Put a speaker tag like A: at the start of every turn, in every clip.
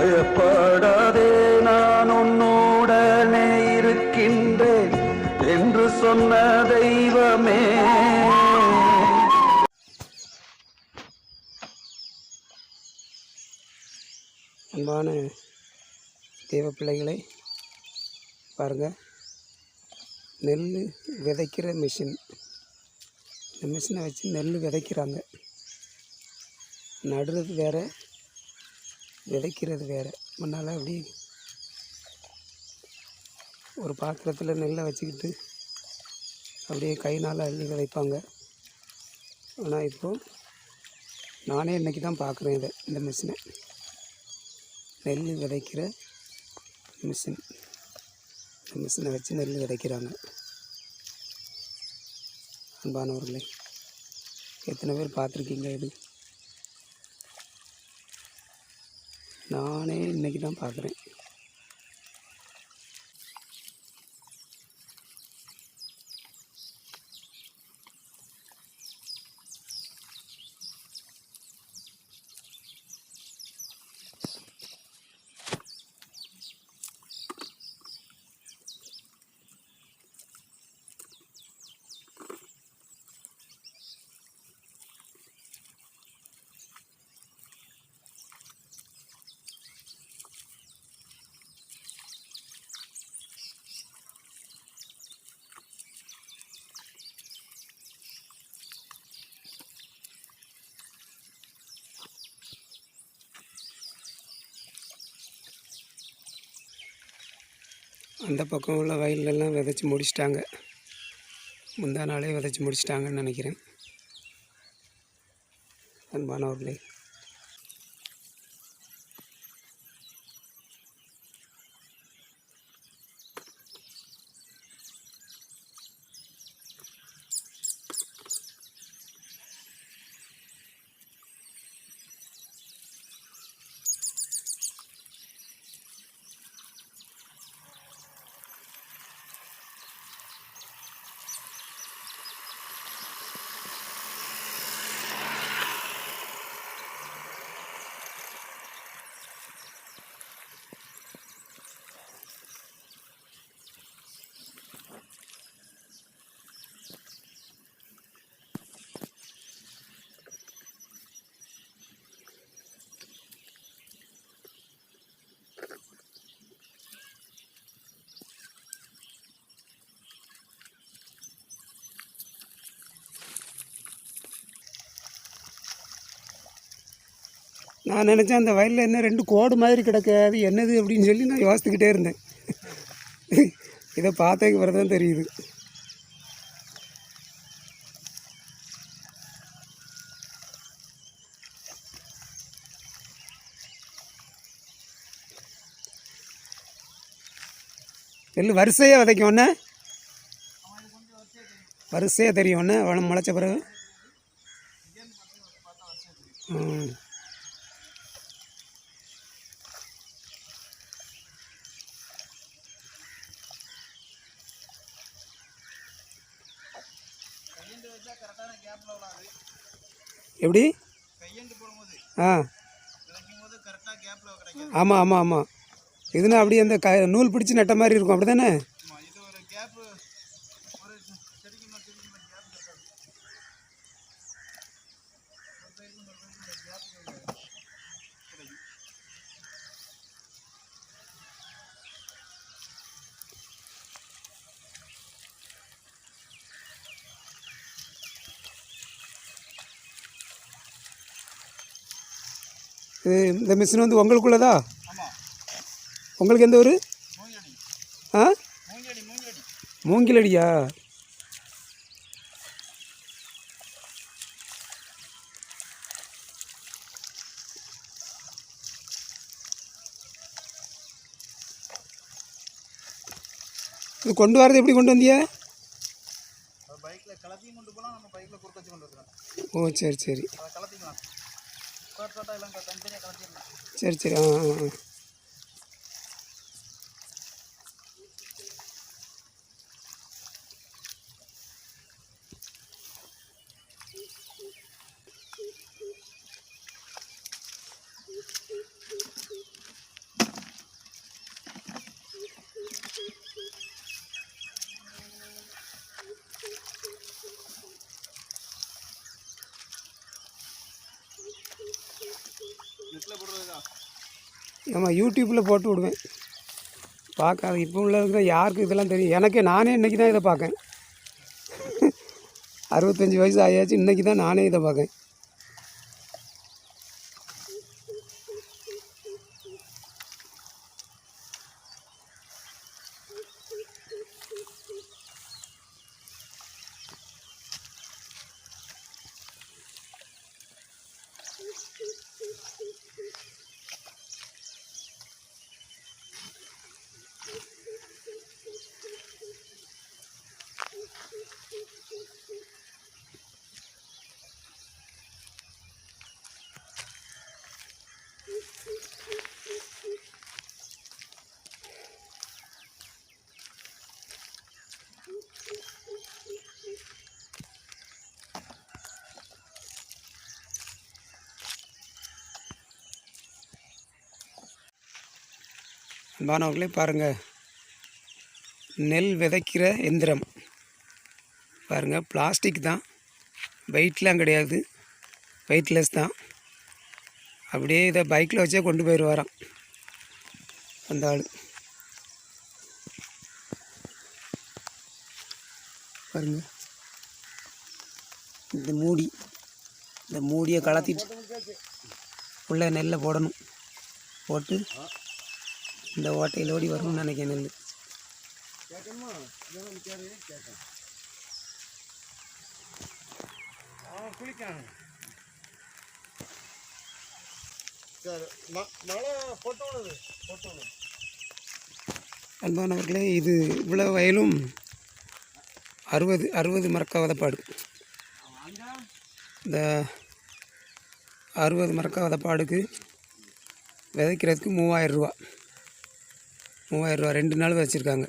A: பயப்படாதே நான் உன்னுடனே இருக்கின்றேன் என்று சொன்ன தெய்வமே.
B: அன்பான தெய்வ பிள்ளைகளை பாருங்கள் நெல் விதைக்கிற மிஷின் இந்த மிஷினை வச்சு நெல் விதைக்கிறாங்க. நடுறது வேறு விதைக்கிறது வேறு. முன்னால் அப்படி ஒரு பாத்திரத்தில் நெல்லை வச்சுக்கிட்டு அப்படியே கைனால் அள்ளி விதைப்பாங்க. ஆனால் இப்போது நானே இன்றைக்கி தான் பார்க்குறேன் இதை இந்த மிஷினை நெல் விதைக்கிற மிஷின் இந்த மிஷினை வச்சு நெல் விதைக்கிறாங்க. அன்பானவர்களே எத்தனை பேர் பார்த்துருக்கீங்க இது? நானே இன்னைக்கு தான் பார்க்குறேன் அந்த பக்கம் உள்ள வயல்லெல்லாம் விதைச்சி முடிச்சிட்டாங்க. முந்தா நாளே விதைச்சி முடிச்சிட்டாங்கன்னு நினைக்கிறேன். அன்பானவர்களே. நான் நினச்சேன் அந்த வயலில் என்ன ரெண்டு கோடு மாதிரி கிடக்காது என்னது அப்படின்னு சொல்லி நான் யோசித்துக்கிட்டே இருந்தேன். இதை பார்த்ததுக்கு பிறகு தான் தெரியுது. நெல் வரிசையாக விதைக்கும் ஒன்று வரிசையாக தெரியும் ஒன்று வளம் முளைச்ச பிறகு? ம் எப்படி? ஆ. ஆமாம் ஆமாம் ஆமாம் இதுனா அப்படியே அந்த க நூல் பிடிச்சி நட்ட மாதிரி இருக்கும். அப்படி தானே இது இந்த மிஷின் வந்து உங்களுக்குள்ளதா? உங்களுக்கு எந்த ஊர்? ஆ? மூங்கிலடியா? இது கொண்டு வரது எப்படி கொண்டு வந்திய? ஓ சரி சரி. சரி சரி. ஆ ஆ. ஆமாம் யூடியூப்பில் போட்டு விடுவேன். பார்க்காத இப்போ உள்ளதுக்கு யாருக்கு இதெல்லாம் தெரியும்? எனக்கே நானே இன்றைக்கி தான் இதை பார்க்கேன். அறுபத்தஞ்சி வயசு ஆகியாச்சு இன்றைக்கி தான் நானே இதை பார்க்கேன். அன்பானவர்களே பாருங்கள் நெல் விதைக்கிற எந்திரம். பாருங்கள் பிளாஸ்டிக் தான். வெயிட்லாம் கிடையாது. வெயிட்லெஸ் தான். அப்படியே இதை பைக்கில் வச்சே கொண்டு போயிடுவாராம். அந்த ஆள். பாருங்க. இந்த மூடி. இந்த மூடியை கலத்திட்டு உள்ளே நெல்லை போடணும். போட்டு இந்த ஓட்டையில் ஓடி வரும்னு நினைக்கிறேன் நெல் அன்பானவர்களே இது இவ்வளோ வயலும் அறுபது அறுபது மரக்காவதப்பாடு. இந்த அறுபது மறக்காவதப்பாடுக்கு விதைக்கிறதுக்கு மூவாயிரம் ரூபா. மூவாயிரம் ரூபா ரெண்டு நாள் வச்சுருக்காங்க.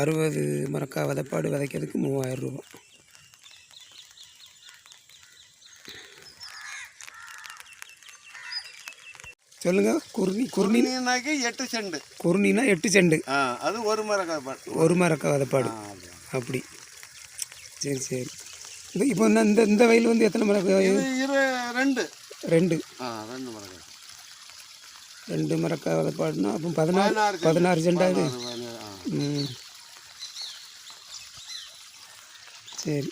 B: அறுபது மரக்கா வதப்பாடு விதைக்கிறதுக்கு மூவாயிரம் ரூபா. சொல்லுங்கள் குருணி குருணி.
C: குருணினாக்கி எட்டு செண்டு.
B: குருணினா எட்டு செண்டு.
C: அது ஒரு காப்பாடு
B: ஒரு மரக்கா வதப்பாடு. அப்படி. சரி சரி. இப்போ இந்த இந்த வயல் வந்து எத்தனை மரக்கா
C: இது இரு ரெண்டு.
B: ரெண்டு.
C: ரெண்டு மரம்
B: ரெண்டு மரக்கா வதப்பாடுனா அப்போ பதினாறு
C: பதினாறு செண்டு.
B: பதினாறு செண்டாகுது
C: பதினாறு, ஆ.
B: ம். சரி.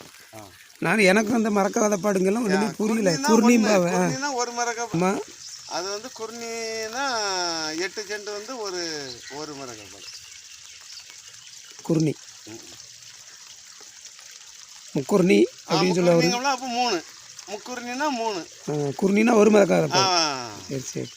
B: நான் எனக்கு அந்த மரக்கா வதப்பாடுங்கெல்லாம் ஒன்றுமே புரியல. குருணிம்பாவை
C: ஒரு
B: ஆமாம்
C: அது வந்து குருணினா எட்டு செண்டு வந்து ஒரு ஒரு காப்பாடு
B: குருணி. முக்குருணி அப்படின்னு சொல்ல
C: அப்போ மூணு. முக்குருணினா மூணு.
B: குருணினா ஒரு மரக்கா
C: ஆ
B: வதப்பாடு சரி சரி.